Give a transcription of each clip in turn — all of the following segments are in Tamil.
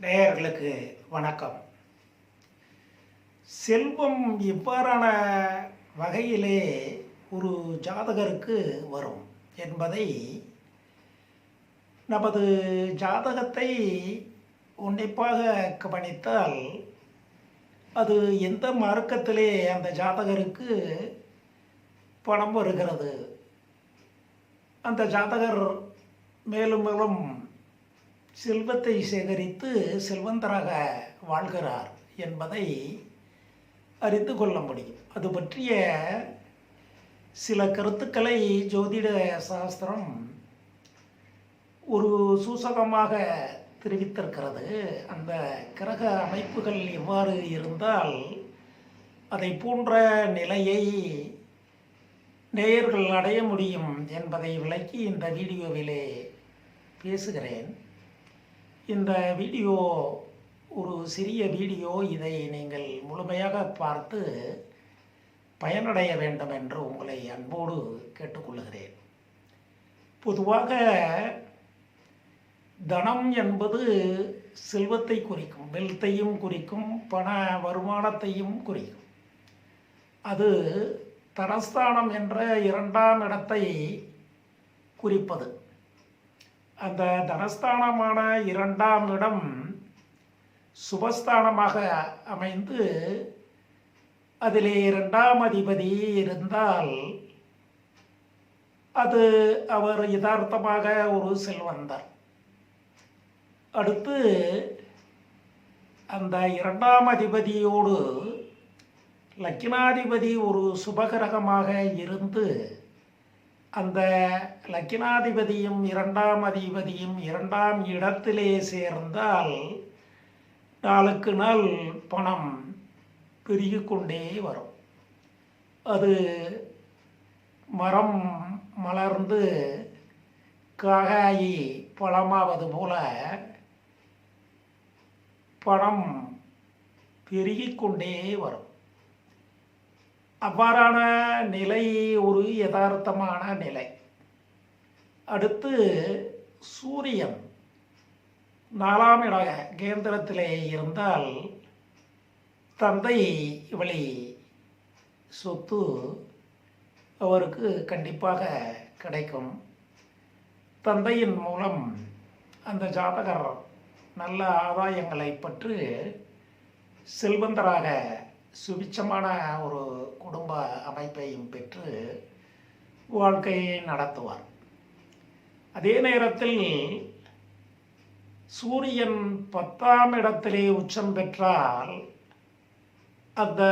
நேயர்களுக்கு வணக்கம். செல்வம் இவ்வாறான வகையிலே ஒரு ஜாதகருக்கு வரும் என்பதை நமது ஜாதகத்தை உன்னிப்பாக கவனித்தால் அது எந்த மார்க்கத்திலே அந்த ஜாதகருக்கு பணம் வருகிறது? அந்த ஜாதகர் மேலும் மேலும் செல்வத்தை சேகரித்து செல்வந்தராக வாழ்கிறார் என்பதை அறிந்து கொள்ள முடியும். அது பற்றிய சில கருத்துக்களை ஜோதிட சாஸ்திரம் ஒரு சூசகமாக தெரிவித்திருக்கிறது. அந்த கிரக அமைப்புகள் எவ்வாறு இருந்தால் அதை போன்ற நிலையை நேயர்கள் அடைய முடியும் என்பதை விளக்கி இந்த வீடியோவிலே பேசுகிறேன். இந்த வீடியோ ஒரு சிறிய வீடியோ இதை நீங்கள் முழுமையாக பார்த்து பயனடைய வேண்டும் என்று உங்களை அன்போடு கேட்டுக்கொள்கிறேன். பொதுவாக தனம் என்பது செல்வத்தை குறிக்கும் வெல்த்தையும் குறிக்கும் பண வருமானத்தையும் குறிக்கும். அது தனஸ்தானம் என்ற இரண்டாம் இடத்தை குறிப்பது. அந்த தனஸ்தானமான இரண்டாம் இடம் சுபஸ்தானமாக அமைந்து அதிலே இரண்டாம் அதிபதி இருந்தால் அது அவர் யதார்த்தமாக ஒரு செல்வந்தர். அடுத்து அந்த இரண்டாம் அதிபதியோடு லக்கினாதிபதி ஒரு சுபகிரகமாக இருந்து அந்த லக்கினாதிபதியும் இரண்டாம் அதிபதியும் இரண்டாம் இடத்திலே சேர்ந்தால் நாளுக்கு நாள் பணம் பெருகிக்கொண்டே வரும். அது மரம் மலர்ந்து காகாயி பழமாவது போல பணம் பெருகிக்கொண்டே வரும். அவ்வாறான நிலை ஒரு யதார்த்தமான நிலை. அடுத்து சூரியன். நாலாம் இட கேந்திரத்திலே இருந்தால் தந்தை வழி சொத்து அவருக்கு கண்டிப்பாக கிடைக்கும். தந்தையின் மூலம் அந்த ஜாதகர் நல்ல ஆதாயங்களை பெற்று செல்வந்தராக சுபிச்சமான ஒரு குடும்ப அமைப்பையும் பெற்று வாழ்க்கையை நடத்துவார். அதே நேரத்தில் சூரியன் பத்தாம் இடத்திலே உச்சம் பெற்றால் அந்த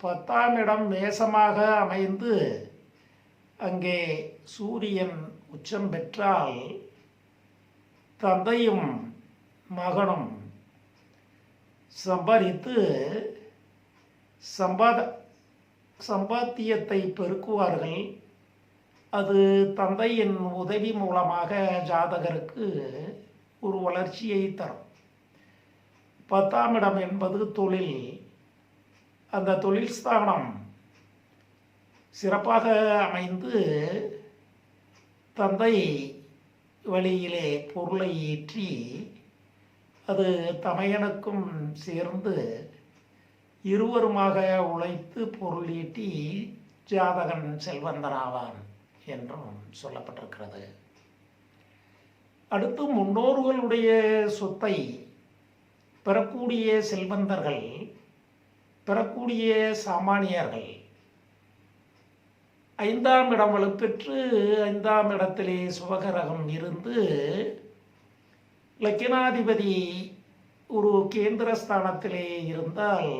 பத்தாம் இடம் மேசமாக அமைந்து அங்கே சூரியன் உச்சம் பெற்றால் தந்தையும் மகனும் சம்பாதித்து சம்பாத சம்பாத்தியத்தை பெருக்குவார்கள். அது தந்தையின் உதவி மூலமாக ஜாதகருக்கு ஒரு வளர்ச்சியை தரும். பத்தாம் இடம் என்பது தொழில். அந்த தொழில் ஸ்தானம் சிறப்பாக அமைந்து தந்தை வழியிலே பொருளை ஈற்றி அது தமையனுக்கும் சேர்ந்து இருவருமாக உழைத்து பொருளீட்டி ஜாதகன் செல்வந்தனாவான் என்றும் சொல்லப்பட்டிருக்கிறது. அடுத்து முன்னோர்களுடைய சொத்தை பெறக்கூடிய செல்வந்தர்கள் பெறக்கூடிய சாமானியர்கள் ஐந்தாம் இடம் வலுப்பெற்று ஐந்தாம் இடத்திலே சுபகரகம் இருந்து லக்கினாதிபதி ஒரு கேந்திரஸ்தானத்திலே இருந்தால்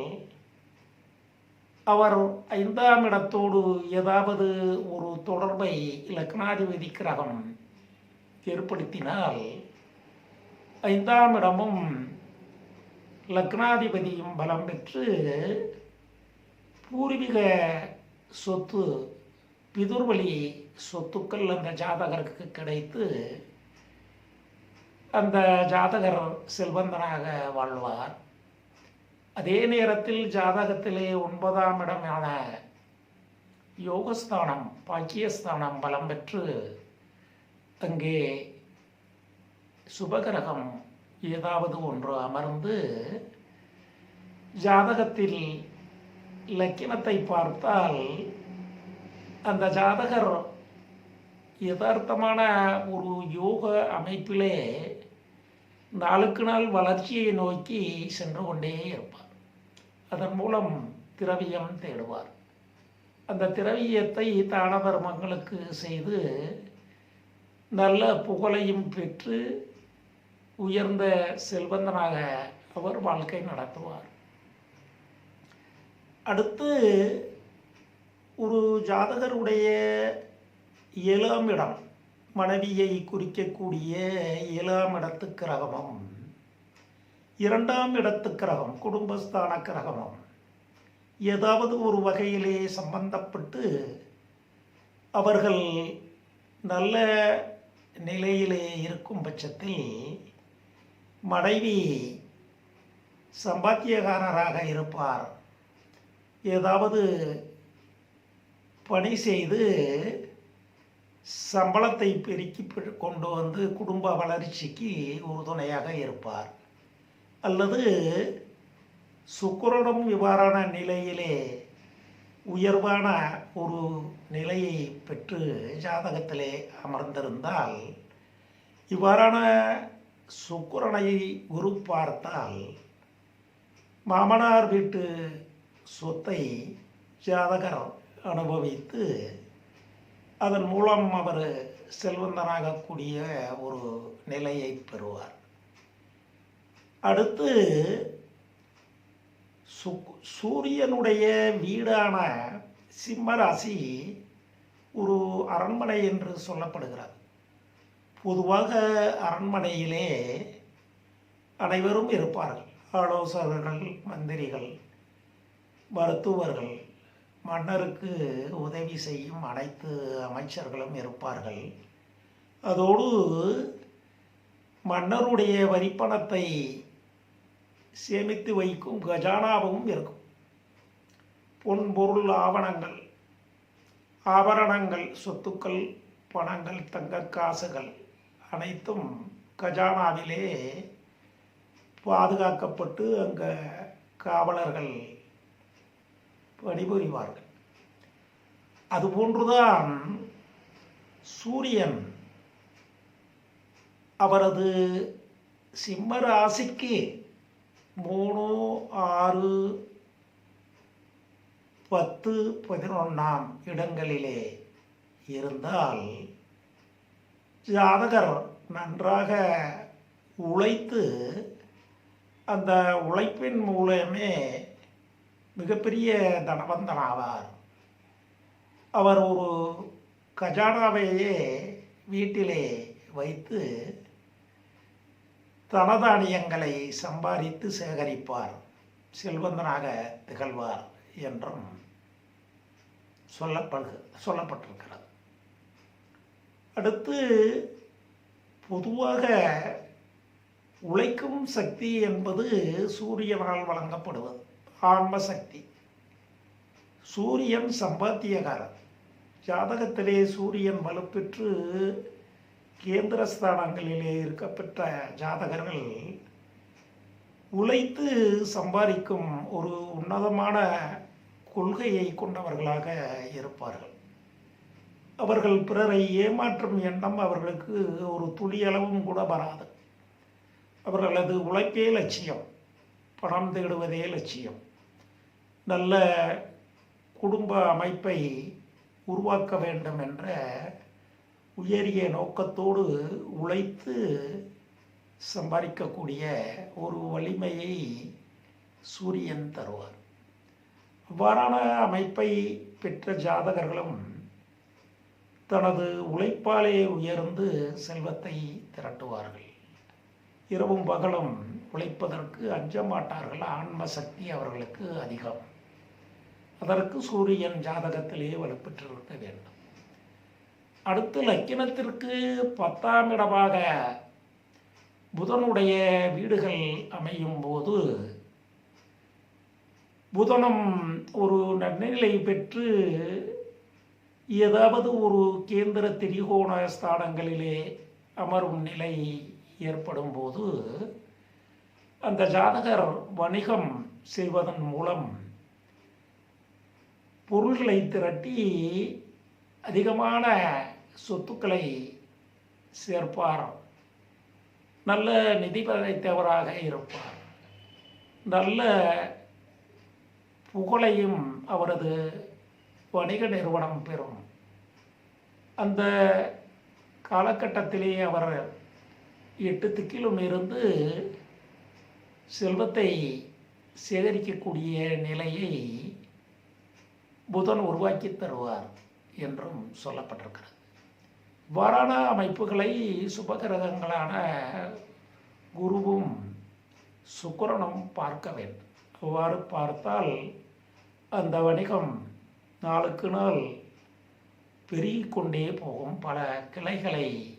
அவர் ஐந்தாம் இடத்தோடு ஏதாவது ஒரு தொடர்பை லக்னாதிபதி கிரகம் ஏற்படுத்தினால் ஐந்தாம் இடமும் லக்னாதிபதியும் பலம் பெற்று பூர்வீக சொத்து பிதுர்வழி சொத்துக்கள் அந்த ஜாதகருக்கு கிடைத்து அந்த ஜாதகர் செல்வந்தனாக வாழ்வார். அதே நேரத்தில் ஜாதகத்திலே ஒன்பதாம் இடமான யோகஸ்தானம் பாக்கியஸ்தானம் பலம் பெற்று அங்கே சுபகிரகம் ஏதாவது ஒன்று அமர்ந்து ஜாதகத்தில் லக்கினத்தை பார்த்தால் அந்த ஜாதகர் யதார்த்தமான ஒரு யோக அமைப்பிலே நாளுக்கு நாள் வளர்ச்சியை நோக்கி சென்று கொண்டே இருப்பார். அதன் மூலம் திரவியம் தேடுவார். அந்த திரவியத்தை தான தர்மங்களுக்கு செய்து நல்ல புகழையும் பெற்று உயர்ந்த செல்வந்தனாக அவர் வாழ்க்கை நடத்துவார். அடுத்து ஒரு ஜாதகருடைய ஏழாம் இடம் மனைவியை குறிக்கக்கூடிய ஏழாம் இடத்து கிரகமம். இரண்டாம் இடத்து கிரகம் குடும்பஸ்தான கிரகம். ஏதாவது ஒரு வகையிலே சம்பந்தப்பட்டு அவர்கள் நல்ல நிலையிலே இருக்கும் பட்சத்தில் மனைவி சம்பாத்தியகாரராக இருப்பார். ஏதாவது பணி செய்து சம்பளத்தை பெருக்கி பெ- கொண்டு வந்து குடும்ப வளர்ச்சிக்கு உறுதுணையாக இருப்பார். அல்லது சுக்கரனும் இவ்வாறான நிலையிலே உயர்வான ஒரு நிலையை பெற்று ஜாதகத்திலே அமர்ந்திருந்தால் இவ்வாறான சுக்கரனை குரு பார்த்தால் மாமனார் வீட்டு சொத்தை ஜாதகர் அனுபவித்து அதன் மூலம் அவர் செல்வந்தனாகக்கூடிய ஒரு நிலையை பெறுவார். அடுத்து சூரியனுடைய வீடான சிம்மராசி ஒரு அரண்மனை என்று சொல்லப்படுகிறது. பொதுவாக அரண்மனையிலே அனைவரும் இருப்பார்கள். ஆலோசகர்கள் மந்திரிகள் மருத்துவர்கள் மன்னருக்கு உதவி செய்யும் அனைத்து அமைச்சர்களும் இருப்பார்கள். அதோடு மன்னருடைய வரிப்பணத்தை சேமித்து வைக்கும் கஜானாவும் இருக்கும். பொன் பொருள் ஆவணங்கள் ஆபரணங்கள் சொத்துக்கள் பணங்கள் தங்க காசுகள் அனைத்தும் கஜானாவிலே பாதுகாக்கப்பட்டு அங்கே காவலர்கள் பணிபுரிவார்கள். அதுபோன்றுதான் சூரியன் அவரது சிம்ம ராசிக்கு மூணு ஆறு பத்து பதினொன்றாம் இடங்களிலே இருந்தால் ஜாதகர் நன்றாக உழைத்து அந்த உழைப்பின் மூலமே மிகப்பெரிய தனவந்தனாவார். அவர் ஒரு கஜானாவையே வீட்டிலே வைத்து தனதானியங்களை சம்பாதித்து சேகரிப்பார். செல்வந்தனாக திகழ்வார் என்றும் சொல்லப்படு சொல்லப்பட்டிருக்கிறது. அடுத்து பொதுவாக உழைக்கும் சக்தி என்பது சூரியனால் வழங்கப்படுவது ஆன்ம சக்தி. சூரியன் சம்பாத்தியகாரன். ஜாதகத்திலே சூரியன் வலுப்பெற்று கேந்திரஸ்தானங்களிலே இருக்கப்பெற்ற ஜாதகர்கள் உழைத்து சம்பாதிக்கும் ஒரு உன்னதமான கொள்கையை கொண்டவர்களாக இருப்பார்கள். அவர்கள் பிறரை ஏமாற்றும் எண்ணம் அவர்களுக்கு ஒரு துளியளவும் கூட வராது. அவர்களது உழைப்பே லட்சியம் பணம் தேடுவதே லட்சியம். நல்ல குடும்ப அமைப்பை உருவாக்க வேண்டும் என்ற உயரிய நோக்கத்தோடு உழைத்து சம்பாதிக்கக்கூடிய ஒரு வலிமையை சூரியன் தருவார். அவ்வாறான அமைப்பை பெற்ற ஜாதகர்களும் தனது உழைப்பாலே உயர்ந்து செல்வத்தை திரட்டுவார்கள். இரவும் பகலும் உழைப்பதற்கு அஞ்ச மாட்டார்கள் ஆன்ம சக்தி அவர்களுக்கு அதிகம். அதற்கு சூரியன் ஜாதகத்திலேயே வலுப்பெற்றிருக்க வேண்டும். அடுத்து லக்கினத்திற்கு பத்தாம் இடமாக புதனுடைய வீடுகள் அமையும் போது புதனும் ஒரு நன்னிலை பெற்று ஏதாவது ஒரு கேந்திர திரிகோண ஸ்தானங்களிலே அமரும் நிலை ஏற்படும் போது அந்த ஜாதகர் வணிகம் செய்வதன் மூலம் பொருள்களை திரட்டி அதிகமான சொத்துக்களை சேர்ப்பார். நல்ல நிதி இருப்பார். நல்ல புகழையும் அவரது வணிக நிறுவனம் பெறும். அந்த காலகட்டத்திலே அவர் எட்டு திக்கிலும் இருந்து செல்வத்தை சேகரிக்கக்கூடிய நிலையை புதன் உருவாக்கி தருவார் என்றும் சொல்லப்பட்டிருக்கிறது. வரண அமைப்புகளை சுபகிரகங்களான குருவும் சுக்கரனும் பார்க்க வேண்டும். அவ்வாறு பார்த்தால் அந்த வணிகம் நாளுக்கு நாள் பெருகிக் கொண்டே போகும். பல கிளைகளை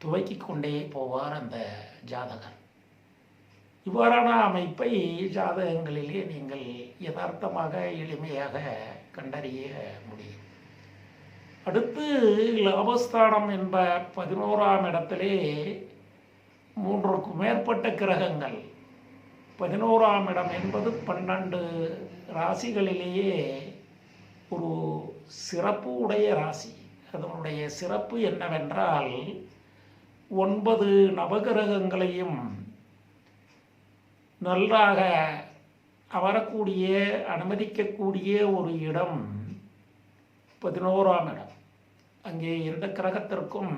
துவக்கிக் கொண்டே போவார் அந்த ஜாதகர். இவ்வாறான அமைப்பை ஜாதகங்களிலே நீங்கள் யதார்த்தமாக எளிமையாக கண்டறிய முடியும். அடுத்து லாபஸ்தானம் என்ப பதினோராம் இடத்திலே மூன்றுக்கும் மேற்பட்ட கிரகங்கள். பதினோராம் இடம் என்பது பன்னெண்டு ராசிகளிலேயே ஒரு சிறப்பு உடைய ராசி. அதனுடைய சிறப்பு என்னவென்றால் ஒன்பது நவகிரகங்களையும் நன்றாக அமரக்கூடிய அனுமதிக்கக்கூடிய ஒரு இடம் பதினோராம் இடம். அங்கே எந்த கிரகத்திற்கும்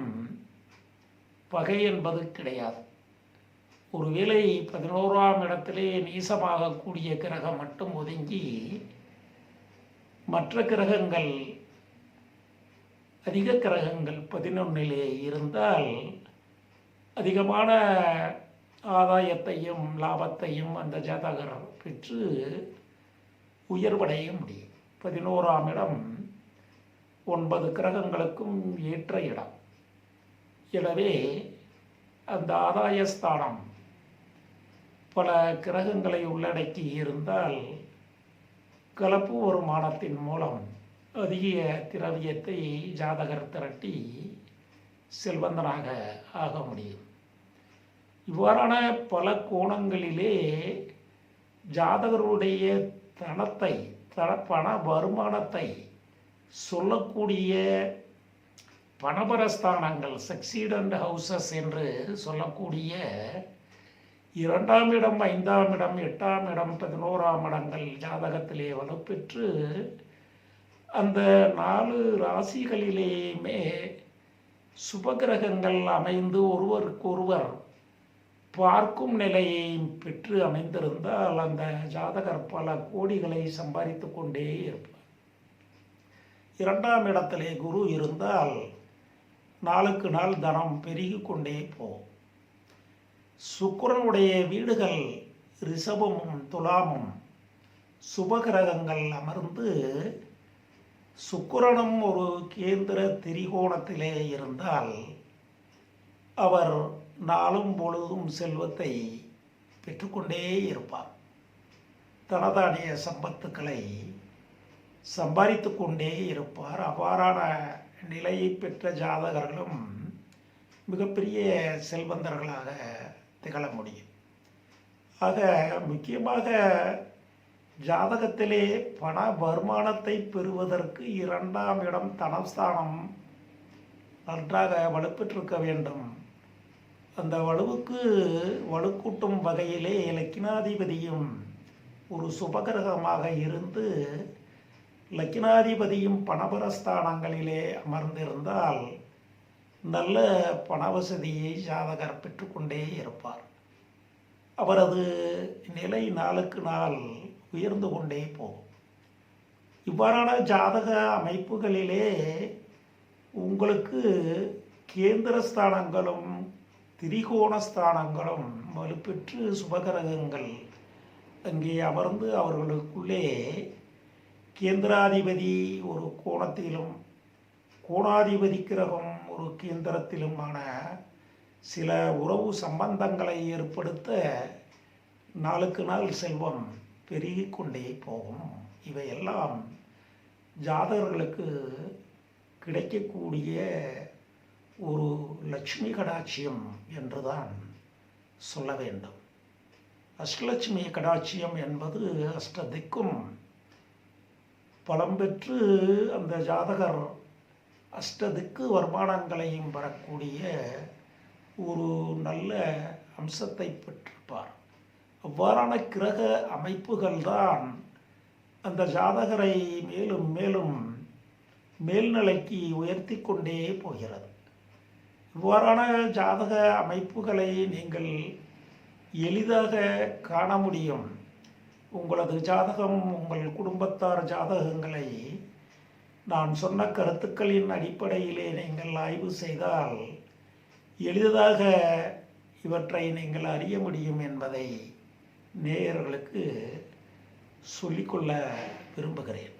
பகை என்பது கிடையாது. ஒருவேளை பதினோராம் இடத்திலே நீசமாகக்கூடிய கிரகம் மட்டும் ஒதுங்கி மற்ற கிரகங்கள் அதிக கிரகங்கள் பதினொன்னிலே இருந்தால் அதிகமான ஆதாயத்தையும் லாபத்தையும் அந்த ஜாதகர் பெற்று உயர்வடைய முடியும். பதினோராம் இடம் ஒன்பது கிரகங்களுக்கும் ஏற்ற இடம். எனவே அந்த ஆதாயஸ்தானம் பல கிரகங்களை உள்ளடக்கி இருந்தால் கலப்பு வருமானத்தின் மூலம் அதிக திரவியத்தை ஜாதகர் திரட்டி செல்வந்தனாக ஆக முடியும். இவ்வாறான பல கோணங்களிலே ஜாதகருடைய தனத்தை தன பண வருமானத்தை சொல்லக்கூடிய பணபரஸ்தானங்கள் சக்சீடண்ட் ஹவுசஸ் என்று சொல்லக்கூடிய இரண்டாம் இடம் ஐந்தாம் இடம் எட்டாம் இடம் பதினோராம் இடங்கள் ஜாதகத்திலே வலுப்பெற்று அந்த நாலு ராசிகளிலேயுமே சுபகிரகங்கள் அமைந்து ஒருவருக்கொருவர் பார்க்கும் நிலையை பெற்று அமைந்திருந்தால் அந்த ஜாதகர் பல கோடிகளை சம்பாதித்து கொண்டே இருப்பார். இரண்டாம் இடத்திலே குரு இருந்தால் நாளுக்கு நாள் தனம் பெருகி கொண்டே போகும் சுக்கரனுடைய வீடுகள் ரிஷபமும் துலாமும் சுபகிரகங்கள் அமர்ந்து சுக்கரனும் ஒரு கேந்திர திரிகோணத்திலே இருந்தால் அவர் நாளும் பொழுதும் செல்வத்தை பெற்றுக்கொண்டே இருப்பார். தனதானிய சம்பத்துக்களை சம்பாதித்து கொண்டே இருப்பார். அவ்வாறான நிலையை பெற்ற ஜாதகர்களும் மிகப்பெரிய செல்வந்தர்களாக திகழ முடியும். ஆக முக்கியமாக ஜாதகத்திலே பண வருமானத்தை பெறுவதற்கு இரண்டாம் இடம் தனஸ்தானம் நன்றாக வலுப்பெற்றிருக்க வேண்டும். அந்த வலுவுக்கு வலுக்கூட்டும் வகையிலே லக்கினாதிபதியும் ஒரு சுபகிரகமாக இருந்து லக்கினாதிபதியும் பணபரஸ்தானங்களிலே அமர்ந்திருந்தால் நல்ல பண வசதியை ஜாதகர் பெற்றுக்கொண்டே இருப்பார். அவரது நிலை நாளுக்கு நாள் உயர்ந்து கொண்டே போகும். இவ்வாறான ஜாதக அமைப்புகளிலே உங்களுக்கு கேந்திரஸ்தானங்களும் திரிகோணஸ்தானங்களும் வலுப்பெற்று சுபகிரகங்கள் அங்கே அமர்ந்து அவர்களுக்குள்ளே கேந்திராதிபதி ஒரு கோணத்திலும் கோணாதிபதி கிரகம் ஒரு கேந்திரத்திலுமான சில உறவு சம்பந்தங்களை ஏற்படுத்த நாளுக்கு நாள் செல்வம் பெருகி கொண்டே போகும். இவையெல்லாம் ஜாதகர்களுக்கு கிடைக்கக்கூடிய ஒரு லட்சுமி கடாட்சியம் என்றுதான் சொல்ல வேண்டும். அஷ்டலட்சுமி கடாட்சியம் என்பது அஷ்டதிக்கும் பலம் பெற்று அந்த ஜாதகர் அஷ்டதுக்கு வருமானங்களையும் பெறக்கூடிய ஒரு நல்ல அம்சத்தை பெற்றிருப்பார். அவ்வாறான கிரக அமைப்புகள் தான் அந்த ஜாதகரை மேலும் மேலும் மேல்நிலைக்கு உயர்த்தி கொண்டே போகிறது. இவ்வாறான ஜாதக அமைப்புகளை நீங்கள் எளிதாக காண முடியும். உங்களது ஜாதகம் உங்கள் குடும்பத்தார் ஜாதகங்களை நான் சொன்ன கருத்துக்களின் அடிப்படையிலே நீங்கள் ஆய்வு செய்தால் எளிதாக இவற்றை நீங்கள் அறிய முடியும் என்பதை நேயர்களுக்கு சொல்லிக்கொள்ள விரும்புகிறேன்.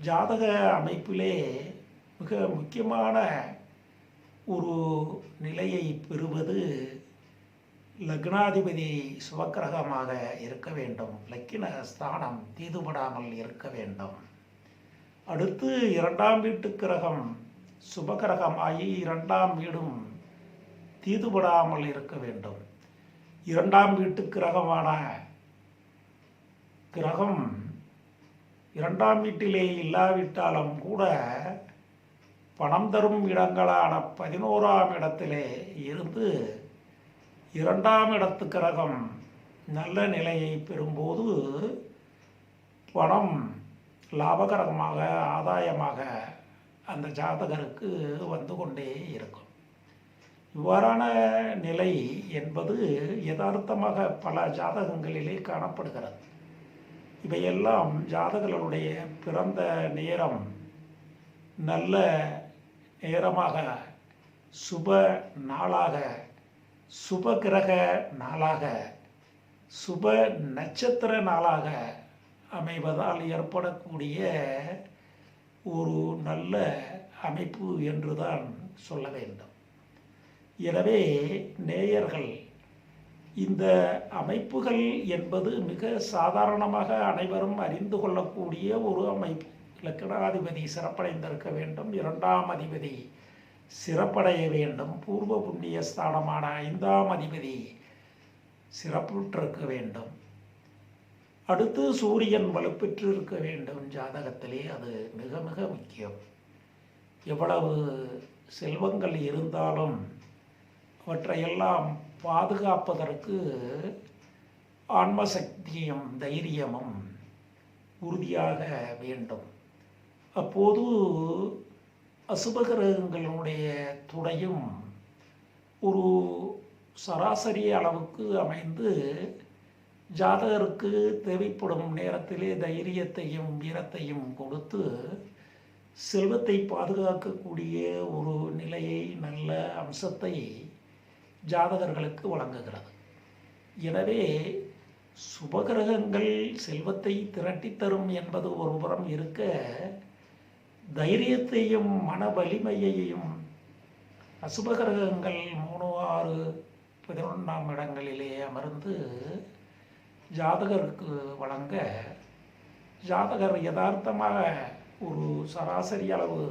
ஜாதக அமைப்பிலே மிக முக்கியமான ஒரு நிலையை பெறுவது லக்னாதிபதி சுபக்கிரகமாக இருக்க வேண்டும். லக்கின ஸ்தானம் தீதுபடாமல் இருக்க வேண்டும். அடுத்து இரண்டாம் வீட்டு கிரகம் சுபகிரகமாகி இரண்டாம் வீடும் தீதுபடாமல் இருக்க வேண்டும். இரண்டாம் வீட்டு கிரகமான கிரகம் இரண்டாம் வீட்டிலே இல்லாவிட்டாலும் கூட பணம் தரும் இடங்களான பதினோராம் இடத்திலே இருந்து இரண்டாம் இடத்து கிரகம் நல்ல நிலையை பெறும்போது பணம் லாபகரமாக ஆதாயமாக அந்த ஜாதகருக்கு வந்து கொண்டே இருக்கும். இவ்வாறான நிலை என்பது யதார்த்தமாக பல ஜாதகங்களிலே காணப்படுகிறது. இவையெல்லாம் ஜாதகர்களுடைய பிறந்த நேரம் நல்ல நேரமாக சுப நாளாக சுப கிரக நாளாக சுப நட்சத்திர நாளாக அமைவதால் ஏற்படக்கூடிய ஒரு நல்ல அமைப்பு என்றுதான் சொல்ல வேண்டும். எனவே நேயர்கள் இந்த அமைப்புகள் என்பது மிக சாதாரணமாக அனைவரும் அறிந்து கொள்ளக்கூடிய ஒரு அமைப்பு. லக்கணாதிபதி சிறப்படைந்திருக்க வேண்டும். இரண்டாம் அதிபதி சிறப்படைய வேண்டும். பூர்வ புண்ணிய ஸ்தானமான ஐந்தாம் அதிபதி சிறப்புற்றிருக்க வேண்டும். அடுத்து சூரியன் வலுப்பெற்று இருக்க வேண்டும். ஜாதகத்திலே அது மிக மிக முக்கியம். எவ்வளவு செல்வங்கள் இருந்தாலும் அவற்றையெல்லாம் பாதுகாப்பதற்கு ஆன்மசக்தியும் தைரியமும் உறுதியாக வேண்டும். அப்போது அசுபகிரகங்களுடைய துணையும் ஒரு சராசரி அளவுக்கு அமைந்து ஜாதகருக்கு தேவைப்படும் நேரத்திலே தைரியத்தையும் வீரத்தையும் கொடுத்து செல்வத்தை பாதுகாக்கக்கூடிய ஒரு நிலையை நல்ல அம்சத்தை ஜாதகர்களுக்கு வழங்குகிறது. எனவே சுபகிரகங்கள் செல்வத்தை திரட்டித்தரும் என்பது ஒரு புறம் இருக்க தைரியத்தையும் மன வலிமையையும் அசுபகிரகங்கள் மூணு ஆறு பதினொன்றாம் இடங்களிலே அமர்ந்து ஜாதகருக்கு வழங்க ஜாதகர் யதார்த்தமாக ஒரு சராசரி அளவு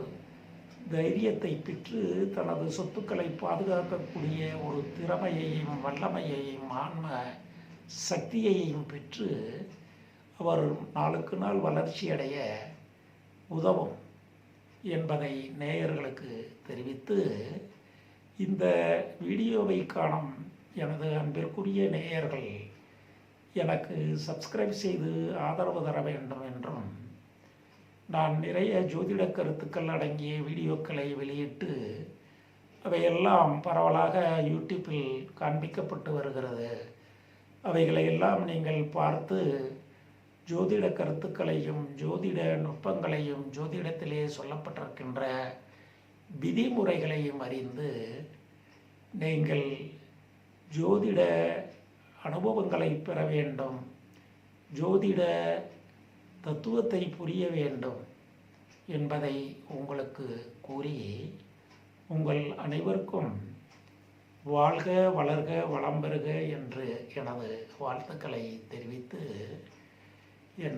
தைரியத்தை பெற்று தனது சொத்துக்களை பாதுகாக்கக்கூடிய ஒரு திறமையையும் வல்லமையையும் ஆன்ம சக்தியையும் பெற்று அவர் நாளுக்கு நாள் வளர்ச்சியடைய உதவும். என்பதை நேயர்களுக்கு தெரிவித்து இந்த வீடியோவை காணும் எனது அன்பிற்குரிய நேயர்கள் எனக்கு சப்ஸ்கிரைப் செய்து ஆதரவு தர வேண்டும் என்றும் நான் நிறைய ஜோதிட கருத்துக்கள் அடங்கிய வீடியோக்களை வெளியிட்டு அவையெல்லாம் பரவலாக யூடியூப்பில் காண்பிக்கப்பட்டு வருகிறது. அவைகளை எல்லாம் நீங்கள் பார்த்து ஜோதிட கருத்துக்களையும் ஜோதிட நுட்பங்களையும் ஜோதிடத்திலே சொல்லப்பட்டிருக்கின்ற விதிமுறைகளையும் அறிந்து நீங்கள் ஜோதிட அனுபவங்களை பெற வேண்டும் ஜோதிட தத்துவத்தை புரிய வேண்டும் என்பதை உங்களுக்கு கூறி உங்கள் அனைவருக்கும் வாழ்க வளர்க வளம் பெறுக என்று எனது வாழ்த்துக்களை தெரிவித்து in